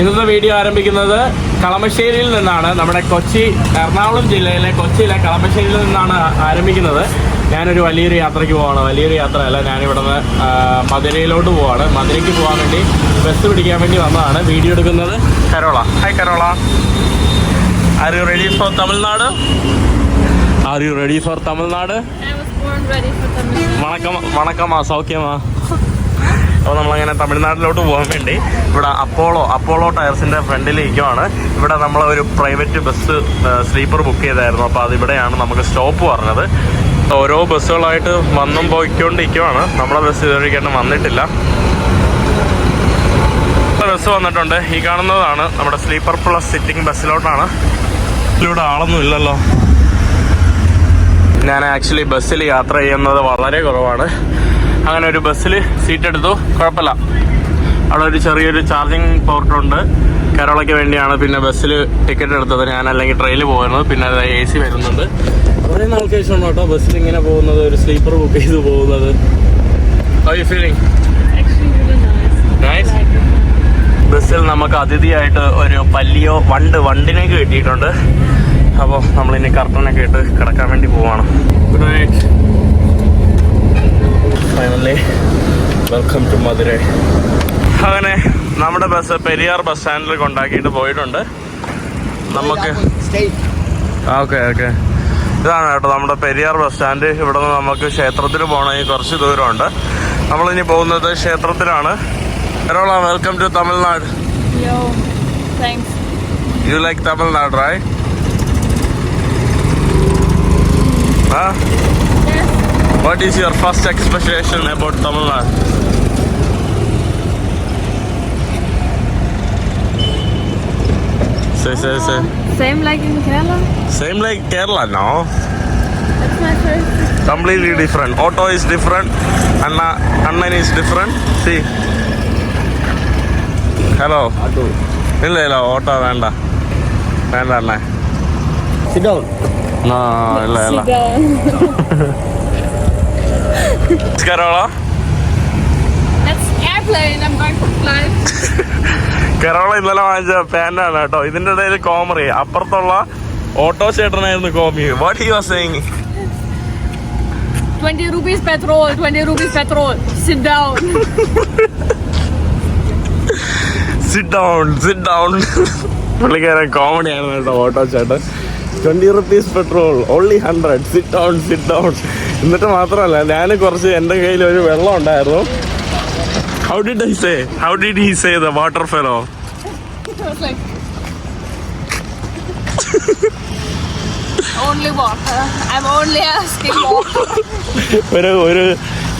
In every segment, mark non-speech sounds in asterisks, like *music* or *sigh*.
ഇന്നത്തെ വീഡിയോ ആരംഭിക്കുന്നത് കളമശ്ശേരിയിൽ നിന്നാണ്. നമ്മുടെ കൊച്ചി എറണാകുളം ജില്ലയിലെ കൊച്ചിയിലെ കളമശ്ശേരിയിൽ നിന്നാണ് ആരംഭിക്കുന്നത്. ഞാനൊരു വലിയൊരു യാത്രയ്ക്ക് പോവാണ്. വലിയൊരു യാത്രയല്ല ഞാനിവിടെ നിന്ന് മധുരയിലോട്ട് പോവാണ്. മധുരയ്ക്ക് പോകാൻ വേണ്ടി ബസ് പിടിക്കാൻ വേണ്ടി വന്നതാണ്. വീഡിയോ എടുക്കുന്നത് Carola. Hi Carola. Are you ready for Tamil Nadu are you ready for Tamil Nadu വണക്കമാ വണക്കമാ സൗഖ്യമാ. *laughs* അപ്പോൾ നമ്മളങ്ങനെ തമിഴ്നാട്ടിലോട്ട് പോകാൻ വേണ്ടി ഇവിടെ അപ്പോളോ അപ്പോളോ ടയർസിന്റെ ഫ്രണ്ടിലേക്കുമാണ് ഇവിടെ നമ്മൾ ഒരു പ്രൈവറ്റ് ബസ് സ്ലീപ്പർ ബുക്ക് ചെയ്തായിരുന്നു. അപ്പോൾ അതിവിടെയാണ് നമുക്ക് സ്റ്റോപ്പ് പറഞ്ഞത്. ഓരോ ബസ്സുകളായിട്ട് വന്നും പോയിക്കൊണ്ടിരിക്കുവാണ്. നമ്മളെ ബസ് ഇതുവഴിക്കായിട്ട് വന്നിട്ടില്ല. ബസ് വന്നിട്ടുണ്ട്. ഈ കാണുന്നതാണ് നമ്മുടെ സ്ലീപ്പർ പ്ലസ് സിറ്റിംഗ് ബസ്സിലോട്ടാണ്. ഇതിലൂടെ ആളൊന്നും ഇല്ലല്ലോ. ഞാൻ ആക്ച്വലി ബസ്സിൽ യാത്ര ചെയ്യുന്നത് വളരെ കുറവാണ്. അങ്ങനെ ഒരു ബസ്സിൽ സീറ്റ് എടുത്തു. കുഴപ്പമില്ല. അവിടെ ഒരു ചെറിയൊരു ചാർജിങ് പോർട്ടുണ്ട് കേരളയ്ക്ക് വേണ്ടിയാണ് പിന്നെ ബസ്സിൽ ടിക്കറ്റ് എടുത്തത്. ഞാൻ അല്ലെങ്കിൽ ട്രെയിനിൽ പോകുന്നത് പിന്നെ അത് എ സി വരുന്നുണ്ട്. കുറേ നാൾക്ക് ശേഷമാണ് കേട്ടോ ബസ്സിൽ ഇങ്ങനെ പോകുന്നത്. ഒരു സ്ലീപ്പർ ബുക്ക് ചെയ്ത് പോകുന്നത്. ബസ്സിൽ നമുക്ക് അതിഥിയായിട്ട് ഒരു പല്ലിയോ വണ്ട് വണ്ടിനേക്ക് കിട്ടിയിട്ടുണ്ട്. അപ്പോൾ നമ്മളിനി കർട്ടനൊക്കെ ഇട്ട് കിടക്കാൻ വേണ്ടി പോവാണ്. Good night finally welcome to Madurai അങ്ങനെ നമ്മുടെ ബസ് പെരിയാർ ബസ് സ്റ്റാൻഡിൽ കൊണ്ടാക്കിയിട്ട് പോയിട്ടുണ്ട്. നമുക്ക് ഓക്കെ ഓക്കെ ഇതാണ് കേട്ടോ നമ്മുടെ പെരിയാർ ബസ് സ്റ്റാൻഡ് ഇവിടെ നിന്ന് നമുക്ക് ക്ഷേത്രത്തിൽ പോകണമെങ്കിൽ കുറച്ച് ദൂരമുണ്ട്. നമ്മളിനി പോകുന്നത് ക്ഷേത്രത്തിലാണ്. Carola welcome to Tamil Nadu. You like Tamil Nadu Rai Tamil Nadu, right? Huh? Yes. What is your first expectation about Tamil Nadu? Say, say, say. Same like in Kerala. Same like Kerala, no? That's my first. Completely different. Auto is different. Anna, Annan is different. See. Hello ഇല്ല ഇല്ല auto വേണ്ട വേണ്ട അണ്ണേ. ആ ഇല്ല ഇല്ല. കരോള That's airplane. I'm going to fly. കരോള ഇന്നലെ വാങ്ങിച്ച പാന്റാണ് കേട്ടോ ഇതിന്റെ ഇടയിൽ കോമറി അപ്പുറത്തുള്ള ഓട്ടോ ചേട്ടനായിരുന്നു കോമി what he was saying 20 rupees petrol. 20 rupees petrol. Sit down. Sit down sit down പുള്ളിക്കാരൻ കോമഡി ആണ് കേട്ടോ ഓട്ടോ ചേട്ടൻ twenty rupees petrol only hundred sit down sit down എന്നിട്ട് മാത്രമല്ല ഞാൻ കുറച്ച് എന്റെ കയ്യിൽ ഒരു വെള്ളം ഉണ്ടായിരുന്നു how did I say how did he say the water fellow. Only water. I'm only asking water. *laughs* ഒരു ഒരു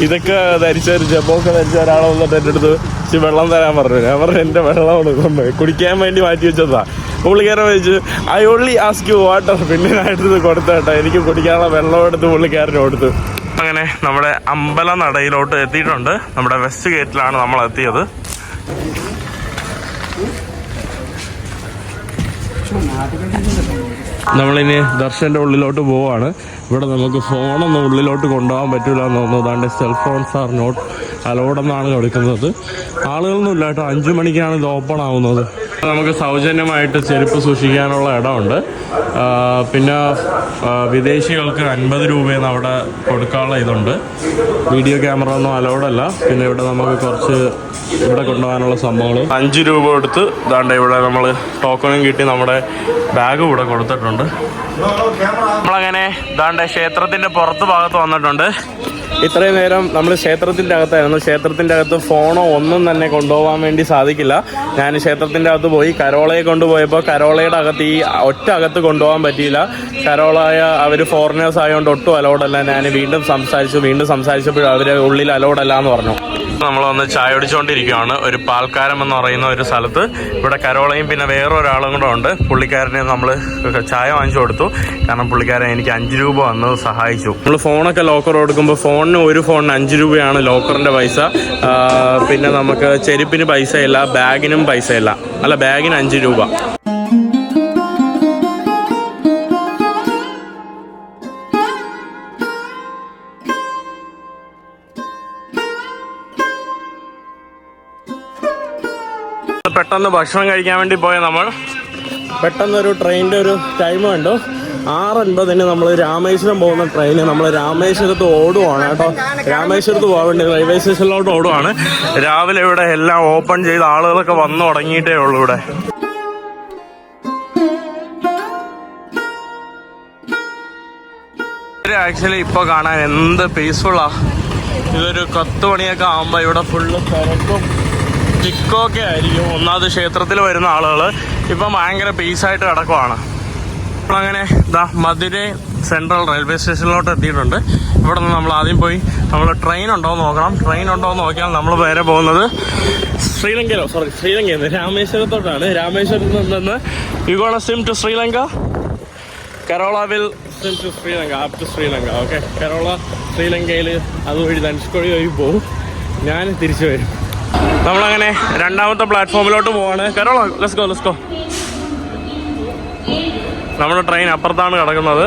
ഇതൊക്കെ ധരിച്ച ഒരു ജബൊക്കെ ധരിച്ച ഒരാളെ വന്നിട്ട് എന്റെ അടുത്ത് ഇച്ചിരി വെള്ളം തരാൻ പറഞ്ഞു. ഞാൻ പറഞ്ഞു എന്റെ വെള്ളമാണ് കൊണ്ട് കുടിക്കാൻ വേണ്ടി മാറ്റി വെച്ചതാ. പുള്ളിക്കാരൻ ചോദിച്ചു I only ask you water പിന്നെ ഞാൻ എടുത്ത് കൊടുത്ത കേട്ടോ. എനിക്ക് കുടിക്കാനുള്ള വെള്ളം എടുത്ത് പുള്ളിക്കാരന് കൊടുത്തു. അങ്ങനെ നമ്മുടെ അമ്പല നടയിലോട്ട് എത്തിയിട്ടുണ്ട്. നമ്മുടെ വെസ്റ്റ് ഗേറ്റിലാണ് നമ്മൾ എത്തിയത്. നമ്മളിനി ദർശന്റെ ഉള്ളിലോട്ട് പോവാണ്. ഇവിടെ നമുക്ക് ഫോണൊന്നും ഉള്ളിലോട്ട് കൊണ്ടുപോകാൻ പറ്റില്ല എന്ന് തോന്നുന്നു. അതാണ്ട് സെൽഫോൺസ് ആർ നോട്ട് അലോഡെന്നാണ് കൊടുക്കുന്നത് ആളുകളൊന്നും ഇല്ല കേട്ടോ. അഞ്ചു മണിക്കാണ് ഇത് ഓപ്പൺ ആവുന്നത്. നമുക്ക് സൗജന്യമായിട്ട് ചെരുപ്പ് സൂക്ഷിക്കാനുള്ള ഇടമുണ്ട്. പിന്നെ വിദേശികൾക്ക് അൻപത് രൂപയെന്ന് അവിടെ കൊടുക്കാനുള്ള ഇതുണ്ട്. വീഡിയോ ക്യാമറ ഒന്നും അലോഡല്ല പിന്നെ ഇവിടെ നമുക്ക് കുറച്ച് ഇവിടെ കൊണ്ടുപോകാനുള്ള സംഭവങ്ങൾ അഞ്ച് രൂപ കൊടുത്ത് ഇതാണ്ട് ഇവിടെ നമ്മൾ ടോക്കണും കിട്ടി നമ്മുടെ ബാഗ് ഇവിടെ കൊടുത്തിട്ടുണ്ട്. നമ്മളങ്ങനെ ഇതാണ്ട് ക്ഷേത്രത്തിന്റെ പുറത്ത് ഭാഗത്ത് വന്നിട്ടുണ്ട്. ഇത്രയും നേരം നമ്മൾ ക്ഷേത്രത്തിന്റെ അകത്തായിരുന്നു. ക്ഷേത്രത്തിന്റെ അകത്ത് ഫോണോ ഒന്നും തന്നെ കൊണ്ടുപോകാൻ വേണ്ടി സാധിക്കില്ല. ഞാൻ ക്ഷേത്രത്തിന്റെ അകത്ത് പോയി കരോളയെ കൊണ്ടുപോയപ്പോൾ കരോളയുടെ അകത്ത് ഈ ഒറ്റ അകത്ത് കൊണ്ടുപോകാൻ പറ്റിയില്ല. കരോളായ അവർ ഫോറിനേഴ്സ് ആയതുകൊണ്ട് ഒട്ടും അലോഡല്ല ഞാൻ വീണ്ടും സംസാരിച്ചു. വീണ്ടും സംസാരിച്ചപ്പോഴും അവർ ഉള്ളിൽ അലോഡല്ല എന്ന് പറഞ്ഞു. നമ്മൾ വന്ന് ചായ ഒടിച്ചുകൊണ്ടിരിക്കുകയാണ് ഒരു പാൽക്കാരം എന്ന് പറയുന്ന ഒരു സ്ഥലത്ത്. ഇവിടെ കരോളയും പിന്നെ വേറൊരാളും കൂടെ ഉണ്ട്. പുള്ളിക്കാരനെ നമ്മൾ ചായ വാങ്ങിച്ചു കൊടുത്തു. കാരണം പുള്ളിക്കാരൻ എനിക്ക് അഞ്ച് രൂപ വന്ന് സഹായിച്ചു. നമ്മൾ ഫോണൊക്കെ ലോക്കർ കൊടുക്കുമ്പോൾ ഫോണിന് ഒരു ഫോണിന് അഞ്ച് രൂപയാണ് ലോക്കറിന്റെ പൈസ. പിന്നെ നമുക്ക് ചെരുപ്പിന് പൈസയില്ല ബാഗിനും പൈസയില്ല. അല്ല ബാഗിന് അഞ്ച് രൂപ. പെട്ടെന്ന് ഭക്ഷണം കഴിക്കാൻ വേണ്ടി പോയ നമ്മൾ. പെട്ടെന്നൊരു ട്രെയിനിന്റെ ഒരു ടൈം കണ്ടു. ആറ് നമ്മൾ രാമേശ്വരം പോകുന്ന ട്രെയിന് നമ്മൾ രാമേശ്വരത്ത് ഓടുവാണ് കേട്ടോ. രാമേശ്വരത്ത് പോകാൻ വേണ്ടി റെയിൽവേ സ്റ്റേഷനിലോട്ട് ഓടുവാണ്. രാവിലെ ഇവിടെ എല്ലാം ഓപ്പൺ ചെയ്ത് ആളുകളൊക്കെ വന്നു തുടങ്ങിയിട്ടേ ഉള്ളൂ ഇവിടെ. ആക്ച്വലി ഇപ്പൊ കാണാൻ എന്ത് പീസ്ഫുള്ളാ ഇതൊരു പത്ത് മണിയൊക്കെ ആകുമ്പോ ഇവിടെ ഫുള്ള് തിരക്കും. ചിക്കൊക്കെ ആയിരിക്കും. ഒന്നാമത് ക്ഷേത്രത്തിൽ വരുന്ന ആളുകൾ ഇപ്പൊ ഭയങ്കര പീസായിട്ട് കിടക്കുവാണ്. അങ്ങനെ ഇതാ മധുരൈ സെൻട്രൽ റെയിൽവേ സ്റ്റേഷനിലോട്ട് എത്തിയിട്ടുണ്ട്. ഇവിടെ നിന്ന് നമ്മൾ ആദ്യം പോയി. നമ്മൾ ട്രെയിൻ ഉണ്ടോ എന്ന് നോക്കണം. ട്രെയിൻ ഉണ്ടോ എന്ന് നോക്കിയാൽ നമ്മൾ നേരെ പോകുന്നത് ശ്രീലങ്കയിലോ? സോറി ശ്രീലങ്കയിൽ നിന്ന്. രാമേശ്വരത്തോട്ടാണ്. രാമേശ്വരത്ത് നിന്ന് you gonna swim to Sri Lanka Carola will to Sri Lanka up to Sri Lanka. Okay Carola ശ്രീലങ്കയിൽ അതുവഴി ധനുഷ്കോടി വഴി പോകും ഞാൻ തിരിച്ചു വരും. നമ്മളങ്ങനെ രണ്ടാമത്തെ പ്ലാറ്റ്ഫോമിലോട്ട് പോവാണ്. Carola let's go let's go നമ്മുടെ ട്രെയിൻ അപ്പുറത്താണ് കിടക്കുന്നത്.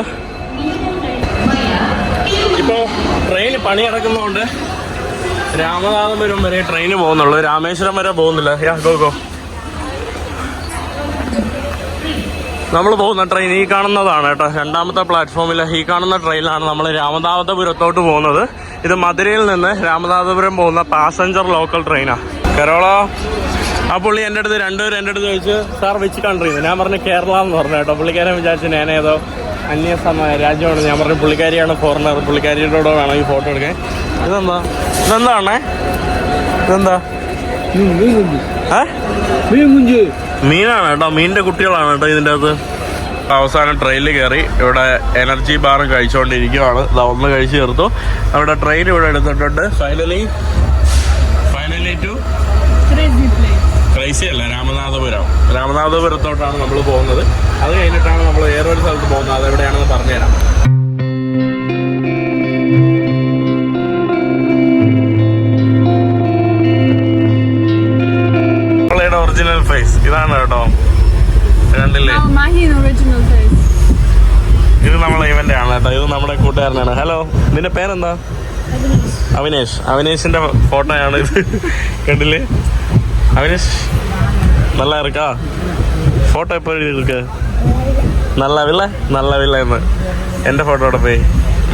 ഇപ്പോൾ ട്രെയിൻ പണി കിടക്കുന്നതുകൊണ്ട് രാമനാഥപുരം വരെ ട്രെയിൻ പോകുന്നുള്ളൂ. രാമേശ്വരം വരെ പോകുന്നില്ല. യാ ഗോ ഗോ നമ്മൾ പോകുന്ന ട്രെയിൻ ഈ കാണുന്നതാണ് കേട്ടോ. രണ്ടാമത്തെ പ്ലാറ്റ്ഫോമിൽ ഈ കാണുന്ന ട്രെയിനിലാണ് നമ്മൾ രാമനാഥപുരത്തോട്ട് പോകുന്നത്. ഇത് മധുരയിൽ നിന്ന് രാമനാഥപുരം പോകുന്ന പാസഞ്ചർ ലോക്കൽ ട്രെയിനാണ് കരോള? ആ പുള്ളി എന്റെ അടുത്ത് രണ്ടുപേരും എന്റെ അടുത്ത് ചോദിച്ചു സാർ വെച്ച് കൺട്രി ഞാൻ പറഞ്ഞു കേരള എന്ന് പറഞ്ഞു കേട്ടോ. പുള്ളിക്കാരൻ വിചാരിച്ചു ഞാൻ ഏതോ അന്യ സമയ രാജ്യമാണ്. ഞാൻ പറഞ്ഞു പുള്ളിക്കാരിയാണ് ഫോറിനർ പുള്ളിക്കാരിയുടെ കൂടെ വേണം ഈ ഫോട്ടോ എടുക്കാൻ. ഇതെന്താ? ഇതെന്താണേ ഇതെന്താ? മീനാണ് കേട്ടോ. മീനിന്റെ കുട്ടികളാണ് കേട്ടോ ഇതിന്റെ അകത്ത്. അവസാനം ട്രെയിനിൽ കയറി ഇവിടെ എനർജി ബാറും കഴിച്ചുകൊണ്ടിരിക്കുകയാണ് ഒന്ന് കഴിച്ചു ചേർത്തു അവിടെ ട്രെയിൻ ഇവിടെ എടുത്തിട്ടുണ്ട്. ഫൈനലി ക്രൈസി അല്ല രാമനാഥപുരം. രാമനാഥപുരത്തോട്ടാണ് നമ്മൾ പോകുന്നത്. അത് കഴിഞ്ഞിട്ടാണ് നമ്മൾ വേറൊരു സ്ഥലത്ത് പോകുന്നത്. അത് എവിടെയാണെന്ന് പറഞ്ഞുതരാം. ഒറിജിനൽ ഫേസ് ഇതാണ് കേട്ടോ. കണ്ടില്ലേ? ഇത് നമ്മളെ ഇവന്റെ ആണ് കേട്ടോ. ഇത് നമ്മുടെ കൂട്ടുകാരനാണ്. ഹലോ നിന്റെ പേരെന്താ? അവിനേഷ് അവിനേഷിന്റെ ഫോട്ടോയാണ് ഇത്. കണ്ടില്ലേ? அவினேஷ் നല്ല இருக்கா ഫോട്ടോ എപ്പോൾ ഇരിക്കുക നല്ലാവില്ല നല്ലാവില്ല എന്ന്. എന്റെ ഫോട്ടോ അവിടെ പോയി.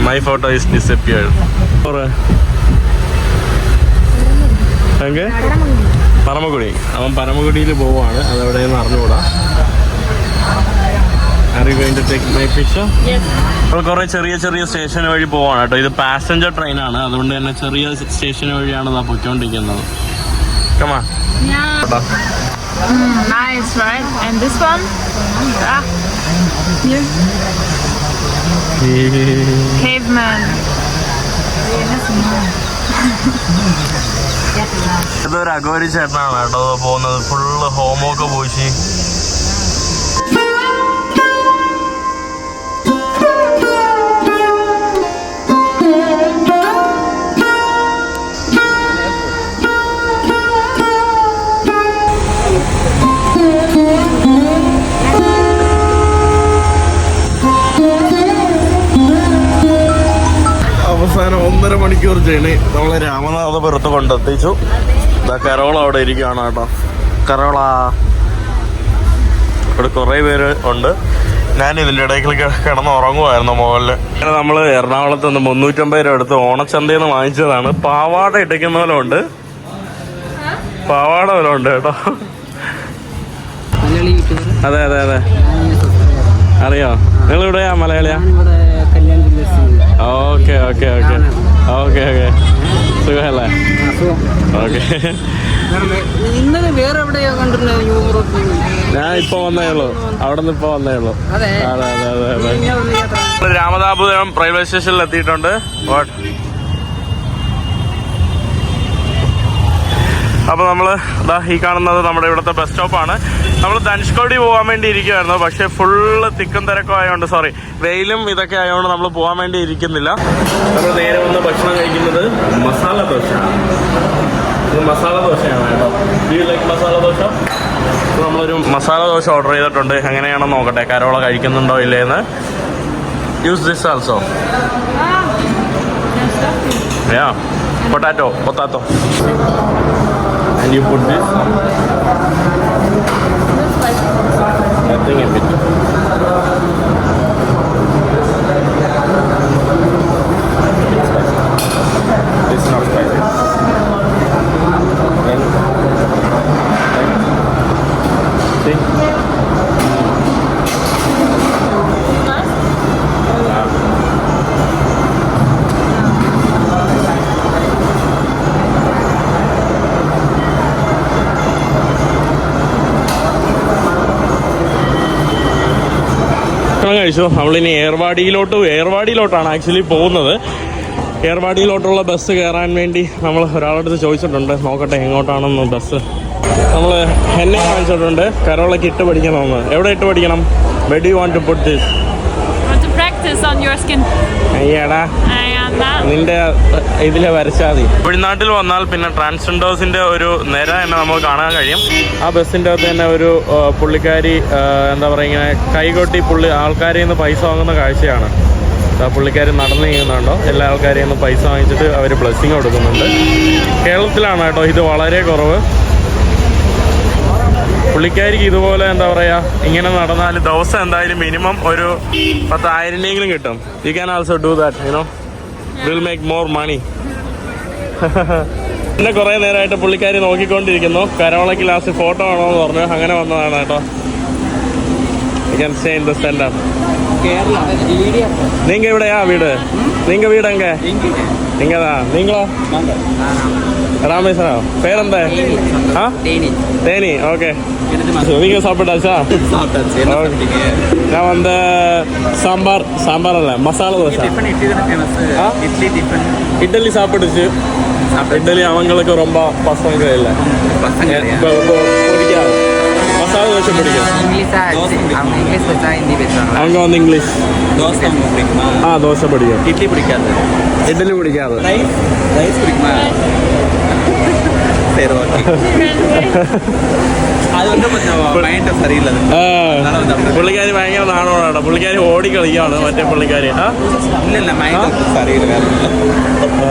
മൈ ഫോട്ടോ ഈസ് ഡിസപ്പിയേർഡ് ഞങ്ങൾക്ക് പരമക്കുടി അവൻ പരമക്കുടിയിൽ പോവാണ് അതെവിടെയെന്ന് അറിഞ്ഞുകൂടാ. ഇപ്പോൾ കുറേ ചെറിയ ചെറിയ സ്റ്റേഷൻ വഴി പോവാണ് കേട്ടോ. ഇത് പാസഞ്ചർ ട്രെയിനാണ് അതുകൊണ്ട് തന്നെ ചെറിയ സ്റ്റേഷൻ വഴിയാണ് നാ പൊയ്ക്കൊണ്ടിരിക്കുന്നത്. കമാ Yeah. Mm, nice, right? And this one? Ah. Here. Caveman. ഇതൊരു അഗോരി ചേട്ടനാണ് കേട്ടോ പോകുന്നത് ഫുള്ള് ഹോമൊക്കെ പോയി അവസാനം ഒന്നര മണിക്കൂർ ചെയ്യണി നമ്മളെ രാമനാഥപുരത്ത് കൊണ്ടെത്തിച്ചു. ഇതാ കരോള അവിടെ ഇരിക്കുകയാണ് കേട്ടോ. കരോള. ഇവിടെ കുറേ പേര് ഉണ്ട്. ഞാൻ ഇതിന്റെ ഇടയ്ക്ക് കിടന്ന് ഉറങ്ങുമായിരുന്നു മുകളിൽ അങ്ങനെ നമ്മൾ എറണാകുളത്ത് നിന്ന് മുന്നൂറ്റമ്പത് രൂപ എടുത്ത് ഓണച്ചന്തയിൽ നിന്ന് വാങ്ങിച്ചതാണ്. പാവാട ഇട്ടിക്കുന്ന പോലെ ഉണ്ട്. പാവാട പോലെ ഉണ്ട് കേട്ടോ. മലയാളി യൂട്യൂബർ. അതെ അതെ അതെ. അറിയോ? നിങ്ങൾ ഇവിടെയാ മലയാളിയാ okay okay okay. Okay okay. സുഖമല്ലേ? ഓക്കെ. ഇന്നലെ വേറെ എവിടെയോ കണ്ടിട്ടുണ്ടായിരുന്നു ഞാൻ ഇപ്പൊ വന്നേ ഉള്ളൂ. അവിടെ നിന്ന് ഇപ്പൊ വന്നേ ഉള്ളൂ. അതെ. അതെ അതെ അതെ രാമദാപുരം റെയിൽവേ സ്റ്റേഷനിൽ എത്തിയിട്ടുണ്ട്. അപ്പോൾ നമ്മൾ ഇതാ ഈ കാണുന്നത് നമ്മുടെ ഇവിടുത്തെ ബസ് സ്റ്റോപ്പാണ് നമ്മൾ ധനുഷ്കോടി പോകാൻ വേണ്ടി ഇരിക്കുമായിരുന്നു പക്ഷേ ഫുള്ള് തിക്കും തിരക്കും ആയതുകൊണ്ട് സോറി വെയിലും ഇതൊക്കെ ആയതുകൊണ്ട് നമ്മൾ പോകാൻ വേണ്ടി ഇരിക്കുന്നില്ല. നമ്മൾ നേരെ വന്ന് ഭക്ഷണം കഴിക്കുന്നത് മസാല ദോശ മസാല ദോശയാണ് കേട്ടോ. Do like masala dosa? നമ്മളൊരു മസാല ദോശ ഓർഡർ ചെയ്തിട്ടുണ്ട്. എങ്ങനെയാണെന്ന് നോക്കട്ടെ. കരോള കഴിക്കുന്നുണ്ടോ ഇല്ലേന്ന്. Use this also potato potato And you put this? Nothing in between. Is not spicy. See? കഴിച്ചു. നമ്മളിനി ഏർവാടിയിലോട്ട് ഏർവാടിയിലോട്ടാണ് ആക്ച്വലി പോകുന്നത്. ഏർവാടിയിലോട്ടുള്ള ബസ് കയറാൻ വേണ്ടി നമ്മൾ ഒരാളുടെ അടുത്ത് ചോദിച്ചിട്ടുണ്ട്. നോക്കട്ടെ എങ്ങോട്ടാണെന്ന് ബസ് നമ്മൾ എന്നെ കാണിച്ചിട്ടുണ്ട്. കരോളയ്ക്ക് ഇട്ട് പഠിക്കണമെന്ന് എവിടെ ഇട്ട് പഠിക്കണം? What you want to put this skin. അയ്യടാ. And that. നിന്റെ ഇതിലെ വരച്ചാൽ മതി. തമിഴ്നാട്ടിൽ വന്നാൽ പിന്നെ ട്രാൻസ്ജെൻഡേഴ്സിന്റെ ഒരു നിര തന്നെ നമുക്ക് കാണാൻ കഴിയും. ആ ബസ്സിന്റെ അകത്ത് തന്നെ ഒരു പുള്ളിക്കാരി എന്താ പറയുക ഇങ്ങനെ കൈകൊട്ടി പുള്ളി ആൾക്കാരിൽ നിന്ന് പൈസ വാങ്ങുന്ന കാഴ്ചയാണ്. ആ പുള്ളിക്കാരി നടന്നു ചെയ്യുന്നുണ്ടോ എല്ലാ ആൾക്കാരെയും നിന്ന് പൈസ വാങ്ങിച്ചിട്ട് അവർ ബ്ലെസ്സിങ് കൊടുക്കുന്നുണ്ട്. കേരളത്തിലാണ് കേട്ടോ ഇത് വളരെ കുറവ്. പുള്ളിക്കാരിക്ക് ഇതുപോലെ എന്താ പറയാ ഇങ്ങനെ നടന്നാൽ ദിവസം എന്തായാലും മിനിമം ഒരു പത്തായിരം കിട്ടും. You can also do that you know will make more money പിന്നെ കുറേ നേരമായിട്ട് പുള്ളിക്കാരി നോക്കിക്കൊണ്ടിരിക്കുന്നു. കരോളയ്ക്ക് ലാസ്റ്റ് ഫോട്ടോ ആണോ എന്ന് പറഞ്ഞു. അങ്ങനെ വന്നതാണ് കേട്ടോ. നിങ്ങ സ്റ്റേ ഇൻ ദ ഇവിടെയാ വീട്? നിങ്ങൾ വീടെങ്ക? നിങ്ങളാ? നിങ്ങളോ ராமேஸ்வரம் பேர் எந்த ஆ? தேனி ஓகே. எனது நீங்க சாப்பிட்டாச்சா? நான் வந்து சாம்பார் சாம்பார் இல்லை மசாலா தோசை. இட்லி சாப்பிடுச்சு. இட்லி அவங்களுக்கு ரொம்ப பசங்க இல்லை. பசங்க பிடிக்காது. மசாலா தோசை பிடிக்கும். இங்கிலீஷா அவங்க வந்து இங்கிலீஷ். தோசை பிடிக்குமா? ஆ தோசை பிடிக்கும். இட்லி பிடிக்காது. இட்லி பிடிக்காது. ரைஸ் பிடிக்குமா? சரி ஓகே அது வந்து கொஞ்சம் மைண்ட் சரியில்லை அது. ആ அதனால வந்து அப்படி പുള്ളിക്കാരി ഭയങ്കര നാണോടാണ് പുള്ളിക്കാരി ഓടി കളിക്കുകയാണ് മറ്റേ പുള്ളിക്കാരി ആ இல்ல இல்ல மைண்ட் சரியில்லை வேற ஒண்ணும் இல்ல.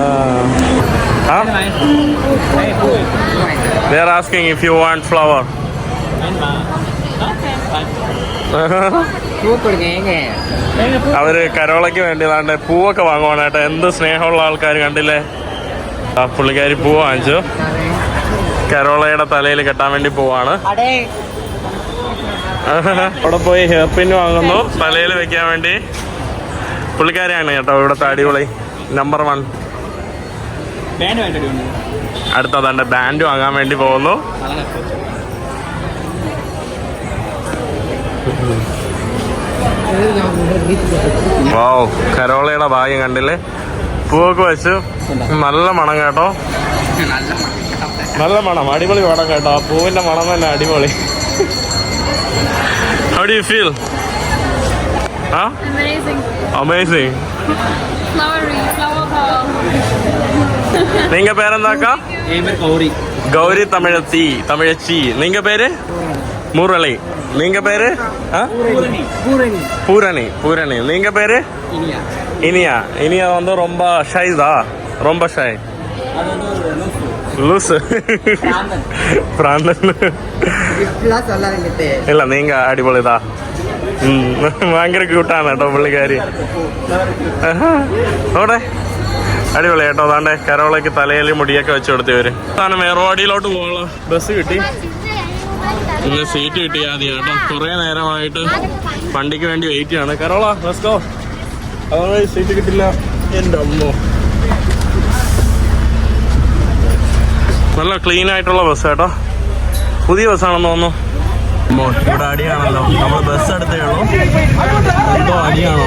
ആ They are asking if you want flower. பூ கொடுங்க ஏங்க അവര് കരോളയ്ക്ക് വേണ്ടി ദാണ്ടെ പൂവൊക്കെ വാങ്ങുവാനായിട്ട് എന്ത് സ്നേഹമുള്ള ആൾക്കാർ കണ്ടില്ലേ ആ പുള്ളിക്കാരി പൂ വാങ്ങിച്ചു കരോളയുടെ തലയിൽ കെട്ടാൻ വേണ്ടി പോവാണ്. അവിടെ പോയി ഹെയർ പിൻ വാങ്ങുന്നു. തലയിൽ വെക്കാൻ വേണ്ടി. പുള്ളിക്കാരിയാണ് കേട്ടോ ഇവിടുത്തെ അടിപൊളി നമ്പർ വൺ അടുത്തതാണ്ട് ബാൻഡ് വാങ്ങാൻ വേണ്ടി പോകുന്നു. കരോളയുടെ ഭാഗ്യം കണ്ടില്ലേ? പൂവൊക്കെ വെച്ച്. നല്ല മണം കേട്ടോ. നല്ല മണം അടിപൊളി മണം കേട്ടോ പൂവിന്റെ മണം തന്നെ അടിപൊളി How do you feel? Huh? Amazing. Amazing. Flowery, flower pearl. നിങ്ങ പേരെന്താക്കാ ഗൗരി ഗൗരി തമിഴത്തി തമിഴച്ചി നിങ്ങ പേര് മുരളി നിങ്ങ പേര് பூரணி பூரணி நீங்க பேரு இனியா இனியா வந்து ரொம்ப ஷை தான் ரொம்ப ஷை லூசு லூசு பிராந்தன். പ്രാന്തൻ இப்படிலாம் சொல்லாதீங்க ഇല്ല നീങ്ക അടിപൊളിതാ ഉം. ഭയങ്കര ക്യൂട്ടാണ് കേട്ടോ പുള്ളിക്കാരി ആഹാ. അവിടെ അടിപൊളി കേട്ടോ അതാണ്ട് കരോളയ്ക്ക് തലയിൽ മുടിയൊക്കെ വെച്ച് കൊടുത്തി വരും അതാണ് മേർവാടിയിലോട്ട് പോകാനുള്ള ബസ് കിട്ടി ഇന്ന് സീറ്റ് കിട്ടി ആദ്യം കേട്ടോ കുറെ നേരമായിട്ട് വണ്ടിക്ക് വേണ്ടി വെയിറ്റ് ചെയ്യാണ് കരോള ബസ്കോ അതാണ് സീറ്റ് കിട്ടില്ല എൻ്റെ അമ്മോ നല്ല ക്ലീൻ ആയിട്ടുള്ള ബസ് കേട്ടോ പുതിയ ബസ്സാണെന്ന് തോന്നുന്നു ഇവിടെ അടിയാണല്ലോ നമ്മൾ ബസ് എടുത്തേ ഉള്ളൂ എന്തോ അടിയാണോ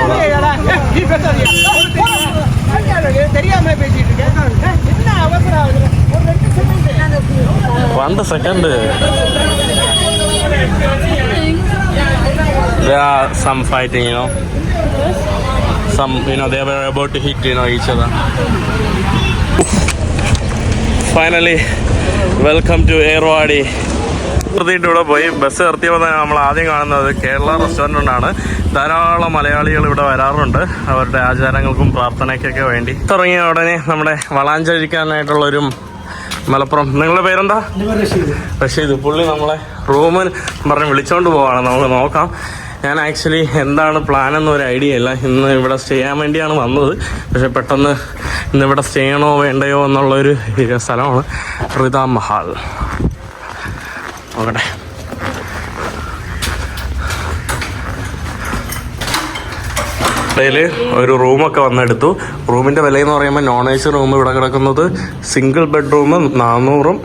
പണ്ട് second There are some fighting, you know. Some, you know, they were about to hit, you know, each other. Finally, welcome to Erwadi. നിർത്തിയിട്ട് ഇവിടെ പോയി. ബസ് നിർത്തിയപ്പോൾ തന്നെ നമ്മൾ ആദ്യം കാണുന്നത് കേരള റെസ്റ്റോറന്റ് ആണ് ധാരാളം മലയാളികൾ ഇവിടെ വരാറുണ്ട്. അവരുടെ ആചാരങ്ങൾക്കും പ്രാർത്ഥനയ്ക്കൊക്കെ വേണ്ടി. തുടങ്ങിയ ഉടനെ നമ്മുടെ വളാഞ്ചഴിക്കാനായിട്ടുള്ളൊരു മലപ്പുറം. നിങ്ങളുടെ പേരെന്താ? റഷീദ്. പുള്ളി നമ്മളെ റൂമിൽ പറഞ്ഞ് വിളിച്ചോണ്ട് പോവാണ്. നമുക്ക് നോക്കാം. ഞാൻ ആക്ച്വലി എന്താണ് പ്ലാൻ എന്നൊരു ഐഡിയ ഇല്ല. ഇന്ന് ഇവിടെ സ്റ്റേ ചെയ്യാൻ വേണ്ടിയാണ് വന്നത്. പക്ഷെ പെട്ടെന്ന് ഇന്ന് ഇവിടെ സ്റ്റേ ചെയ്യണോ വേണ്ടയോ എന്നുള്ളൊരു സ്ഥലമാണ് റിത മഹാൽ. നോക്കട്ടെ. ഇടയിൽ ഒരു റൂമൊക്കെ വന്നെടുത്തു. റൂമിന്റെ വില എന്ന് പറയുമ്പോൾ നോൺ എ സി റൂം ഇവിടെ കിടക്കുന്നത് സിംഗിൾ ബെഡ്റൂം നാനൂറും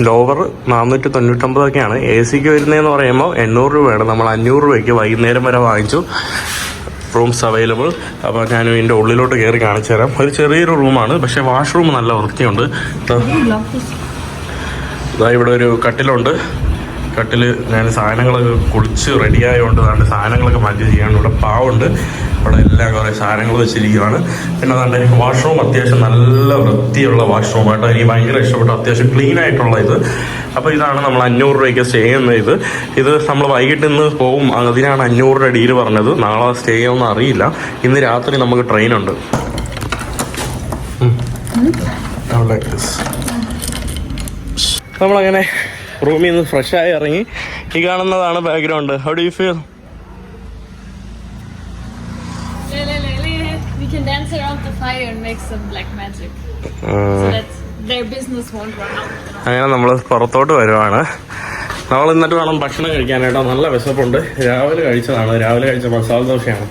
ലോവർ നാനൂറ്റി തൊണ്ണൂറ്റൊമ്പതൊക്കെയാണ് എ സിക്ക് വരുന്നതെന്ന് പറയുമ്പോൾ എണ്ണൂറ് രൂപയാണ്. നമ്മൾ അഞ്ഞൂറ് രൂപയ്ക്ക് വൈകുന്നേരം വരെ വാങ്ങിച്ചു. Rooms available. അപ്പോൾ ഞാൻ ഇതിന്റെ ഉള്ളിലോട്ട് കയറി കാണിച്ചു തരാം. ഒരു ചെറിയൊരു റൂമാണ് പക്ഷേ വാഷ്റൂം നല്ല വൃത്തിയുണ്ട്. ഇതാ ഇവിടെ ഒരു കട്ടിലുണ്ട്. കട്ടിൽ ഞാൻ സാധനങ്ങളൊക്കെ കുളിച്ച് റെഡിയായതുകൊണ്ട് സാധനങ്ങളൊക്കെ മാറ്റി ചെയ്യാനുണ്ട് ഇവിടെ പാവുണ്ട്. ഇവിടെ എല്ലാ കുറേ സാധനങ്ങൾ വെച്ചിരിക്കുകയാണ് പിന്നെ നല്ല വാഷ്റൂം അത്യാവശ്യം നല്ല വൃത്തിയുള്ള വാഷ്റൂമായിട്ട് എനിക്ക് ഭയങ്കര ഇഷ്ടപ്പെട്ടു അത്യാവശ്യം ക്ലീൻ ആയിട്ടുള്ള ഇത്. അപ്പോൾ ഇതാണ് നമ്മൾ അഞ്ഞൂറ് രൂപയ്ക്ക് സ്റ്റേ ചെയ്യുന്ന ഇത്. ഇത് നമ്മൾ വൈകിട്ട് ഇന്ന് പോകും. അതിനാണ് അഞ്ഞൂറ് രൂപ ഡീൽ പറഞ്ഞത്. നാളെ സ്റ്റേ ചെയ്യുമെന്ന് അറിയില്ല. ഇന്ന് രാത്രി നമുക്ക് ട്രെയിൻ ഉണ്ട്. നമ്മളങ്ങനെ റൂമിൽ നിന്ന് ഫ്രഷായി ഇറങ്ങി. ഈ കാണുന്നതാണ് background how do you feel We can dance around the fire and make some black magic. So that their business won't run out. അങ്ങനെ നമ്മൾ പുറത്തോട്ട് വരുവാണ്. നമ്മൾ എന്നിട്ട് വേണം ഭക്ഷണം കഴിക്കാനായിട്ടോ നല്ല വിശപ്പുണ്ട്. രാവിലെ കഴിച്ചതാണ്. രാവിലെ കഴിച്ച മസാല ദോശയാണ്.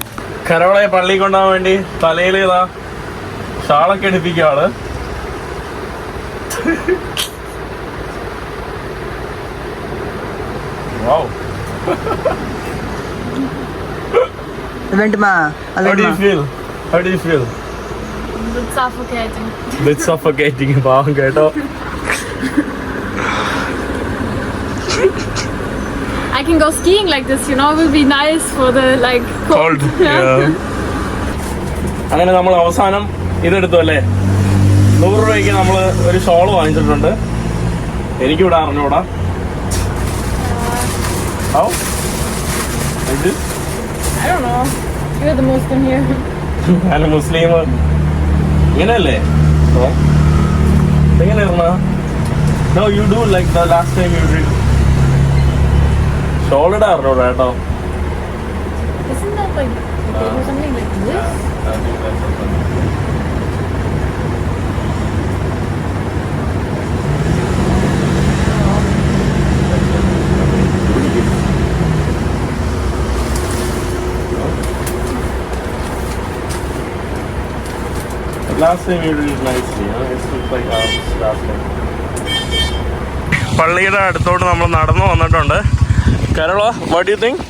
കരവളെ പള്ളി കൊണ്ടുപോകാൻ വേണ്ടി തലയിൽ ഇതാ ഷാളൊക്കെ എടുപ്പിക്കുകയാണ് എന്നിട്ട് മാ How do you feel? How do you feel? Bit suffocating. Bit suffocating, പാവം കേട്ടോ I can go skiing like this, you know, it will be nice for the like cold. Cold അങ്ങനെ നമ്മൾ അവസാനം ഇതെടുത്തു അല്ലേ നൂറ് രൂപയ്ക്ക് നമ്മൾ ഒരു ഷോൾ വാങ്ങിച്ചിട്ടുണ്ട് എനിക്കിവിടെ അറിഞ്ഞൂടാ? Like? I don't know. You're the Muslim here. *laughs* ഞാൻ മുസ്ലിം. ഇങ്ങനെയല്ലേ? ഓ. എങ്ങനെ no you do like the last time you shawl ഇടാൻ അറിഞ്ഞൂടാ കേട്ടോ. Isn't that like they do something like this? പള്ളിയുടെ അടുത്തോട്ട് നമ്മൾ നടന്നു വന്നിട്ടുണ്ട്. കരോള വാട്ട് യു തിങ്ക്.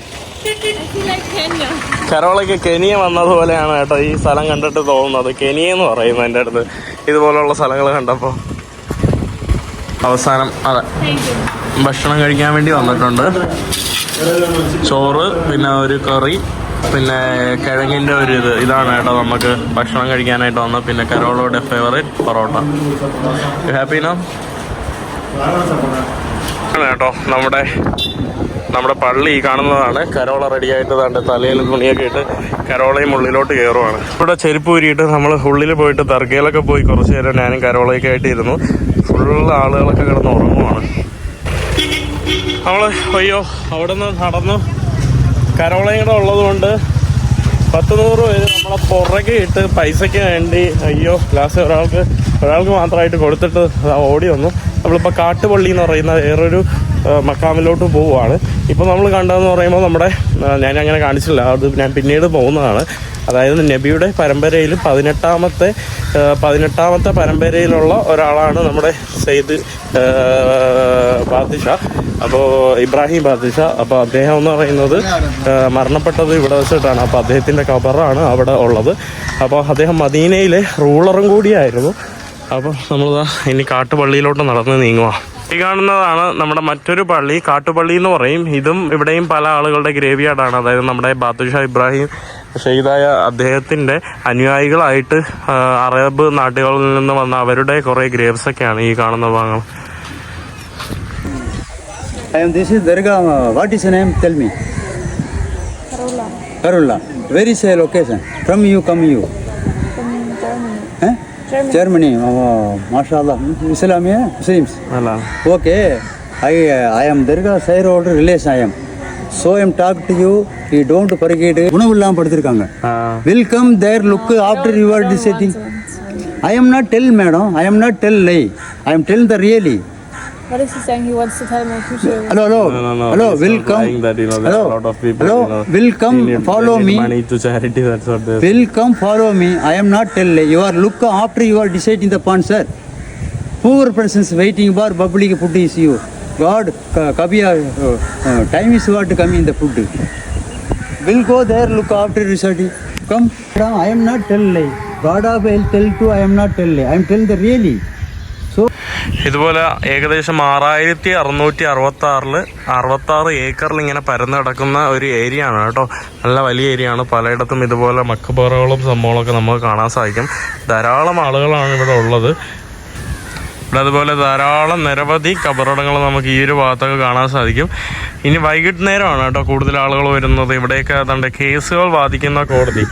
കരോളയ്ക്ക് കെനിയ വന്നതുപോലെയാണ് കേട്ടോ ഈ സ്ഥലം കണ്ടിട്ട് തോന്നുന്നത്. കെനിയ എന്ന് പറയുന്നു എന്റെ അടുത്ത്. ഇതുപോലുള്ള സ്ഥലങ്ങൾ കണ്ടപ്പോൾ അവസാനം അതെ. ഭക്ഷണം കഴിക്കാൻ വേണ്ടി വന്നിട്ടുണ്ട്. ചോറ് പിന്നെ ഒരു കറി. പിന്നെ കിഴങ്ങിന്റെ ഒരു ഇത് ഇതാണ് കേട്ടോ നമുക്ക് ഭക്ഷണം കഴിക്കാനായിട്ട് വന്നത്. പിന്നെ കരോളോടെ ഫേവറേറ്റ് പൊറോട്ട. ഹാപ്പിനോ കേട്ടോ നമ്മുടെ നമ്മുടെ പള്ളി കാണുന്നതാണ്. കരോള റെഡി ആയിട്ട് തന്റെ തലയിൽ തുണിയൊക്കെ ഇട്ട് കരോളയും ഉള്ളിലോട്ട് കയറുവാണ് ഇവിടെ ചെരുപ്പ് ഊരിയിട്ട് നമ്മൾ ഉള്ളിൽ പോയിട്ട് തർക്കയിലൊക്കെ പോയി കുറച്ച് നേരം ഞാനും കരോളയൊക്കെ ആയിട്ട് ഇരുന്നു ഫുള്ള് ആളുകളൊക്കെ കിടന്ന് ഉറങ്ങുവാണ്. നമ്മൾ അയ്യോ അവിടെ നിന്ന് നടന്നു കരോളയും കൂടെ ഉള്ളതുകൊണ്ട് പത്ത് നൂറ് പേര് നമ്മളെ പുറകെ ഇട്ട് പൈസയ്ക്ക് വേണ്ടി അയ്യോ ലാസ്റ്റ് ഒരാൾക്ക് ഒരാൾക്ക് മാത്രമായിട്ട് കൊടുത്തിട്ട് ഓടി വന്നു. നമ്മളിപ്പോൾ കാട്ടുപള്ളി എന്ന് പറയുന്ന വേറൊരു മക്കാമിലോട്ട് പോവുകയാണ്. ഇപ്പോൾ നമ്മൾ കണ്ടതെന്ന് പറയുമ്പോൾ നമ്മുടെ ഞാൻ അങ്ങനെ കാണിച്ചില്ല അത് ഞാൻ പിന്നീട് പോകുന്നതാണ്. അതായത് നബിയുടെ പരമ്പരയിൽ പതിനെട്ടാമത്തെ പതിനെട്ടാമത്തെ പരമ്പരയിലുള്ള ഒരാളാണ് നമ്മുടെ സെയ്ദ് ബാദിഷ അപ്പോൾ ഇബ്രാഹിം ബാദിഷ അപ്പോൾ അദ്ദേഹം എന്ന് പറയുന്നത് മരണപ്പെട്ടത് ഇവിടെ വെച്ചിട്ടാണ്. അപ്പോൾ അദ്ദേഹത്തിന്റെ കബറാണ് അവിടെ ഉള്ളത്. അപ്പോൾ അദ്ദേഹം മദീനയിലെ റൂളറും കൂടിയായിരുന്നു. അപ്പോൾ നമ്മളിതാ ഇനി കാട്ടുപള്ളിയിലോട്ട് നടന്ന് നീങ്ങുക ഈ കാണുന്നതാണ് നമ്മുടെ മറ്റൊരു പള്ളി കാട്ടുപള്ളി എന്ന് പറയും ഇതും ഇവിടെയും പല ആളുകളുടെ ഗ്രേവിയാർഡാണ് അതായത് നമ്മുടെ ബാദുഷാ ഇബ്രാഹിം ഷെയ്ദായ അദ്ദേഹത്തിന്റെ അനുയായികളായിട്ട് അറബ് നാട്ടുകളിൽ നിന്ന് വന്ന അവരുടെ കുറേ ഗ്രേവ്സ് ഒക്കെയാണ് ഈ കാണുന്ന ഭാഗങ്ങൾ from you this is Dargah. What is your name? Tell me. Karula. Karula. Where is your location? From you come you. Germany மாஷா அல்லா இஸ்லாமிய Muslims okay I I am dargah sir older relation I am so am talk to you you don't பருகிட்டு உணவு இல்லாமல் படுத்திருக்காங்க welcome there look after your deciding I am not tell madam I am not tell lie I am tell the really What is he saying? He wants to tell my future. Hello, hello. No, no, no. Hello, He's will come. That, you know, hello, a lot of people. Hello, you know, will come. Need, follow me. Money to charity. That's what they Will come. Follow me. I am not telling. You are look after you are deciding the pond, sir. Poor persons waiting for public food is you. God, Kabiya, uh, uh, time is what to come in the food. Will go there. Look after research. Come. I am not telling. God of hell tell to. I am not telling. I am telling the really. So ഇതുപോലെ ഏകദേശം ആറായിരത്തി അറുന്നൂറ്റി അറുപത്തി ആറിൽ അറുപത്തി ആറ് ഏക്കറിൽ ഇങ്ങനെ പരന്ന് കിടക്കുന്ന ഒരു ഏരിയ ആണ് കേട്ടോ. നല്ല വലിയ ഏരിയ ആണ്. പലയിടത്തും ഇതുപോലെ മക്കുപാറകളും സംഭവങ്ങളൊക്കെ നമുക്ക് കാണാൻ സാധിക്കും. ധാരാളം ആളുകളാണ് ഇവിടെ ഉള്ളത്. ഇവിടെ അതുപോലെ ധാരാളം നിരവധി കബറടങ്ങൾ നമുക്ക് ഈ ഒരു ഭാഗത്തൊക്കെ കാണാൻ സാധിക്കും. ഇനി വൈകിട്ട് നേരമാണ് കേട്ടോ കൂടുതൽ ആളുകൾ വരുന്നത്. ഇവിടെയൊക്കെ അതുണ്ട് കേസുകൾ വാദിക്കുന്ന കോടതി.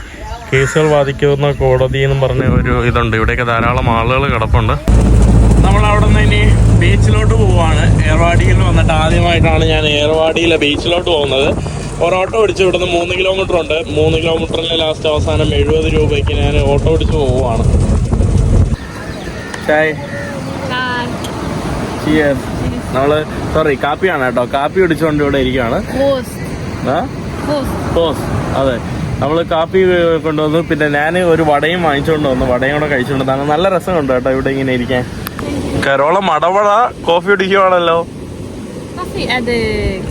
കേസുകൾ വാദിക്കുന്ന കോടതി എന്ന് പറഞ്ഞ ഒരു ഇതുണ്ട്. ഇവിടെയൊക്കെ ധാരാളം ആളുകൾ കിടപ്പുണ്ട്. നമ്മൾ അവിടെ നിന്ന് ഇനി ബീച്ചിലോട്ട് പോവാണ്. ഏർവാടിയിൽ വന്നിട്ട് ആദ്യമായിട്ടാണ് ഞാൻ ഏർവാടിയിലെ ബീച്ചിലോട്ട് പോകുന്നത്. ഒരു ഓട്ടോ പിടിച്ച് ഇവിടുന്ന് മൂന്ന് കിലോമീറ്റർ ഉണ്ട്. മൂന്ന് കിലോമീറ്ററിലെ ലാസ്റ്റ് അവസാനം എഴുപത് രൂപയ്ക്ക് ഞാൻ ഓട്ടോ പിടിച്ച് പോവുകയാണ്. ചായ്. നമ്മൾ സോറി കാപ്പിയാണ് കേട്ടോ. കാപ്പി കുടിച്ചുകൊണ്ട് ഇവിടെ ഇരിക്കുകയാണ്. അതെ. നമ്മൾ കാപ്പി കൊണ്ടുവന്നു. പിന്നെ ഞാൻ ഒരു വടയും വാങ്ങിച്ചുകൊണ്ട് വന്നു. വടയും കൂടെ കഴിച്ചുകൊണ്ട് നല്ല രസം ഉണ്ട് കേട്ടോ ഇവിടെ ഇങ്ങനെ ഇരിക്കാൻ. കരോള മടവട കോഫി കുടിക്കുവാണല്ലോ.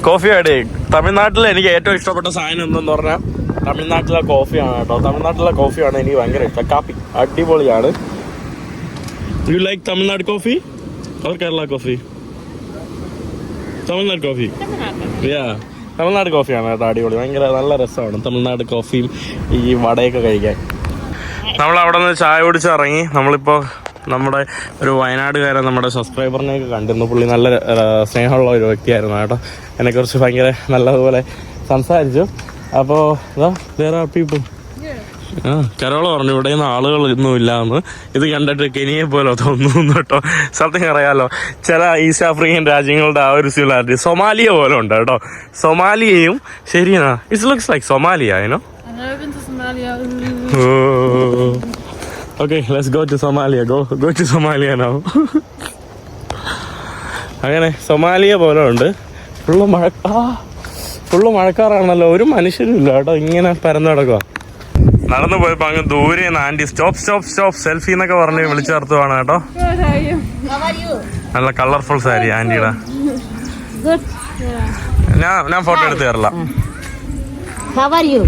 കോഫി അടി. തമിഴ്നാട്ടിൽ എനിക്ക് ഏറ്റവും ഇഷ്ടപ്പെട്ട സാധനം എന്തെന്ന് പറഞ്ഞാൽ തമിഴ്നാട്ടിലെ കോഫിയാണ് കേട്ടോ. തമിഴ്നാട്ടിലെ കോഫിയാണ് എനിക്ക് ഭയങ്കര ഇഷ്ടം. കാപ്പി അടിപൊളിയാണ്. You like Tamil Nadu coffee or Kerala coffee? Tamil Nadu coffee. Yeah Tamil Nadu കോഫിയാണ് കേട്ടോ അടിപൊളി. ഭയങ്കര നല്ല രസമാണ് തമിഴ്നാട് കോഫിയും ഈ വടയൊക്കെ കഴിക്കാൻ. നമ്മൾ അവിടെ നിന്ന് ചായ കുടിച്ചിറങ്ങി നമ്മളിപ്പോൾ നമ്മുടെ ഒരു വയനാടുകാരൻ നമ്മുടെ സബ്സ്ക്രൈബറിനെയൊക്കെ കണ്ടിരുന്നു. പുള്ളി നല്ല സ്നേഹമുള്ള ഒരു വ്യക്തിയായിരുന്നു കേട്ടോ. എന്നെക്കുറിച്ച് ഭയങ്കര നല്ലതുപോലെ സംസാരിച്ചു. അപ്പോൾ ഇതാ വേറെ പീപ്പിൾ ആ കരോള പറഞ്ഞു ഇവിടെ നിന്ന് ആളുകൾ ഒന്നും ഇല്ല എന്ന് ഇത് കണ്ടിട്ട് കെനിയെ പോലെ തോന്നുന്നു കേട്ടോ. സത്യം അറിയാലോ. ചില ഈസ്റ്റ് ആഫ്രിക്കൻ രാജ്യങ്ങളുടെ ആ ഒരു സിമിലാരിറ്റി സൊമാലിയ പോലെ ഉണ്ട് കേട്ടോ. സൊമാലിയയും ശരിയാ it's looks like Somalia you know I've okay let's go to Somalia go go to Somalia no അങ്ങനെ സൊമാലിയ പോലെ ഉണ്ട് ഫുള്ള് മഴ ഫുള്ള് മഴക്കാറാണല്ലോ ഒരു മനുഷ്യരും ഇല്ല കേട്ടോ ഇങ്ങനെ പരന്നു കിടക്കുക നടന്നു പോയപ്പോ അങ്ങ് ദൂരെ aunty stop stop stop selfie എന്നൊക്കെ പറഞ്ഞ് വിളിച്ചു ചേർത്തുവാണ് കേട്ടോ how are you? നല്ല കളർഫുൾ സാരി ആന്റിയുടെ Good. ഞാൻ ഞാൻ ഫോട്ടോ എടുത്ത് തരില്ല How are you?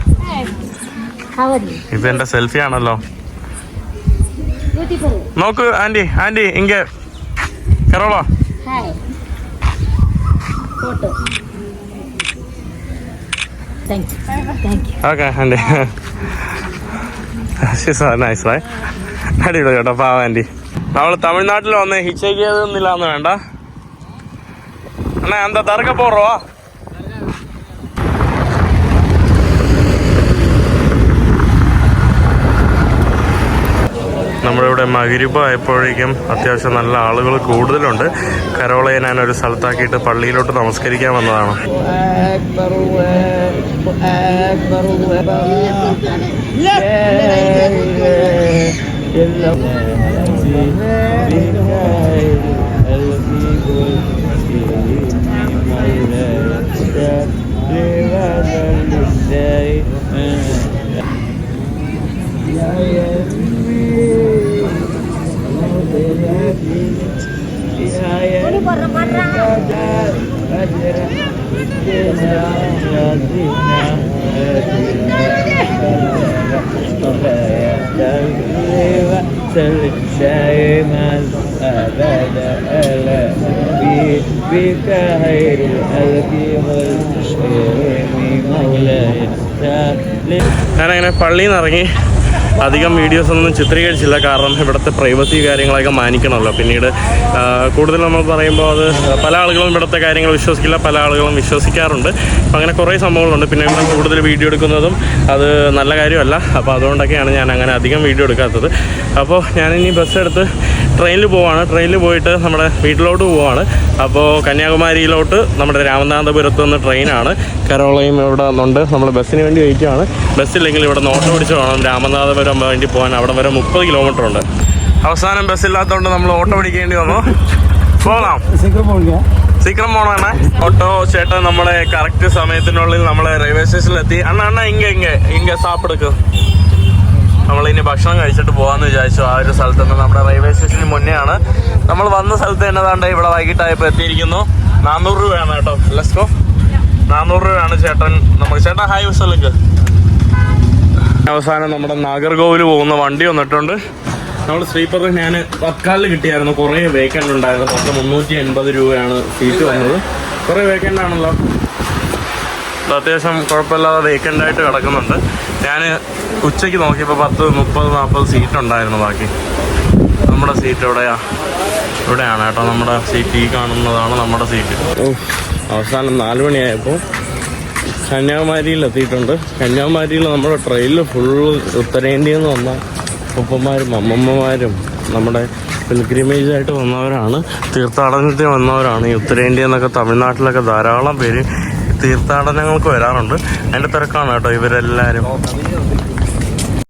How are you? ഇത് എന്റെ സെൽഫി ആണല്ലോ. നോക്ക് ആന്റി ആന്റി ഇങ്ങ. കരോളോ. Okay aunty. നൈസ് അടിപൊളി കേട്ടോ പാവ ആന്റി. നമ്മൾ തമിഴ്നാട്ടിൽ വന്ന് ഹിച്ചേക്ക് ചെയ്തൊന്നുമില്ലാന്ന് വേണ്ട. അണ്ണാ എന്താ തറക്ക പോറോ? നമ്മളിവിടെ മകരിബ് ആയപ്പോഴേക്കും അത്യാവശ്യം നല്ല ആളുകൾ കൂടുതലുണ്ട്. കരോളയെ ഞാൻ ഒരു സ്ഥലത്താക്കിയിട്ട് പള്ളിയിലോട്ട് നമസ്കരിക്കാൻ വന്നതാണ്. دائما أبدا ألا بك خير الخلق والمشير مولاي ഞാനങ്ങനെ പള്ളിയിൽ നിന്ന് ഇറങ്ങി അധികം വീഡിയോസ് ഒന്നും ചിത്രീകരിച്ചില്ല. കാരണം ഇവിടുത്തെ പ്രൈവസി കാര്യങ്ങളൊക്കെ മാനിക്കണമല്ലോ. പിന്നീട് കൂടുതൽ നമ്മൾ പറയുമ്പോൾ അത് പല ആളുകളും ഇവിടുത്തെ കാര്യങ്ങൾ വിശ്വസിക്കില്ല. പല ആളുകളും വിശ്വസിക്കാറുണ്ട്. അപ്പം അങ്ങനെ കുറേ സംഭവങ്ങളുണ്ട്. പിന്നെ ഇവിടെ കൂടുതൽ വീഡിയോ എടുക്കുന്നതും അത് നല്ല കാര്യമല്ല. അപ്പോൾ അതുകൊണ്ടൊക്കെയാണ് ഞാൻ അങ്ങനെ അധികം വീഡിയോ എടുക്കാത്തത്. അപ്പോൾ ഞാനിനി ബസ് എടുത്ത് ട്രെയിനിൽ പോവാണ്. ട്രെയിനിൽ പോയിട്ട് നമ്മുടെ വീട്ടിലോട്ട് പോവാണ്. അപ്പോൾ കന്യാകുമാരിയിലോട്ട് നമ്മുടെ രാമനാഥപുരത്ത് നിന്ന് ട്രെയിനാണ് കരോളയും ഇവിടെ നിന്നുണ്ട്? നമ്മൾ ബസ്സിന് വേണ്ടി വെയിറ്റ് ആണ് ബസ്സില്ലെങ്കിൽ ഇവിടെ നിന്ന് ഓട്ടോ പിടിച്ച് പോകണം രാമനാഥപുരം വേണ്ടി പോകാൻ അവിടെ വരെ മുപ്പത് കിലോമീറ്റർ ഉണ്ട്. അവസാനം ബസ് ഇല്ലാത്തതുകൊണ്ട് നമ്മൾ ഓട്ടോ പിടിക്കേണ്ടി വന്നു. പോകാം. സീക്രം പോണേ ഓട്ടോ ചേട്ടൻ നമ്മളെ കറക്റ്റ് സമയത്തിനുള്ളിൽ നമ്മളെ റെയിൽവേ സ്റ്റേഷനിലെത്തി അണ്ണ അണ്ണ ഇങ്ങ ഇങ്ങ ഇങ്ങ സാപ്പെടുക്കും നമ്മൾ ഇനി ഭക്ഷണം കഴിച്ചിട്ട് പോകാന്ന് വിചാരിച്ചു. ആ ഒരു സ്ഥലത്ത് നിന്ന് നമ്മുടെ റെയിൽവേ സ്റ്റേഷന് മുന്നേ ആണ് നമ്മൾ വന്ന സ്ഥലത്ത് തന്നെ താണ്ട് ഇവിടെ വൈകിട്ടായപ്പോൾ എത്തിയിരിക്കുന്നു. നാനൂറ് രൂപയാണ് കേട്ടോ. ലെസ്കോ നാനൂറ് രൂപയാണ് ചേട്ടൻ. നമുക്ക് ചേട്ടൻ ഹായ് വസ്സലേക്ക് അവസാനം നമ്മുടെ നാഗർകോവിൽ പോകുന്ന വണ്ടി വന്നിട്ടുണ്ട്. നമ്മൾ സ്ലീപ്പർ ഞാൻ തത്കാലിൽ കിട്ടിയായിരുന്നു. കുറേ വേക്കന്റ് ഉണ്ടായിരുന്നു. പത്ത് മുന്നൂറ്റി എൺപത് രൂപയാണ് സീറ്റ് വന്നത് കുറേ വേക്കന്റ് ആണല്ലോ. അത്യാവശ്യം കുഴപ്പമില്ലാതെ വേക്കന്റ് ആയിട്ട് കിടക്കുന്നുണ്ട്. ഞാൻ ഉച്ചയ്ക്ക് നോക്കിയപ്പോൾ പത്ത് മുപ്പത് നാൽപ്പത് സീറ്റ് ഉണ്ടായിരുന്നു ബാക്കി. നമ്മുടെ സീറ്റ് എവിടെയാ? ഇവിടെയാണ് കേട്ടോ. നമ്മുടെ സീറ്റ് ഈ കാണുന്നതാണ് നമ്മുടെ സീറ്റ് അവസാനം നാല് മണിയായപ്പോൾ കന്യാകുമാരിയിൽ എത്തിയിട്ടുണ്ട്. കന്യാകുമാരിയിൽ നമ്മുടെ ട്രെയിനിൽ ഫുള്ള് ഉത്തരേന്ത്യയിൽ നിന്ന് വന്ന ഉപ്പന്മാരും അമ്മമ്മമാരും നമ്മുടെ പിൽഗ്രിമേജ് ആയിട്ട് വന്നവരാണ്. തീർത്ഥാടനത്തിന് വന്നവരാണ്. ഈ ഉത്തരേന്ത്യ എന്നൊക്കെ തമിഴ്നാട്ടിലൊക്കെ ധാരാളം പേര് തീർത്ഥാടനങ്ങൾക്ക് വരാറുണ്ട്. അതിന്റെ തിരക്കാണ് കേട്ടോ ഇവരെല്ലാവരും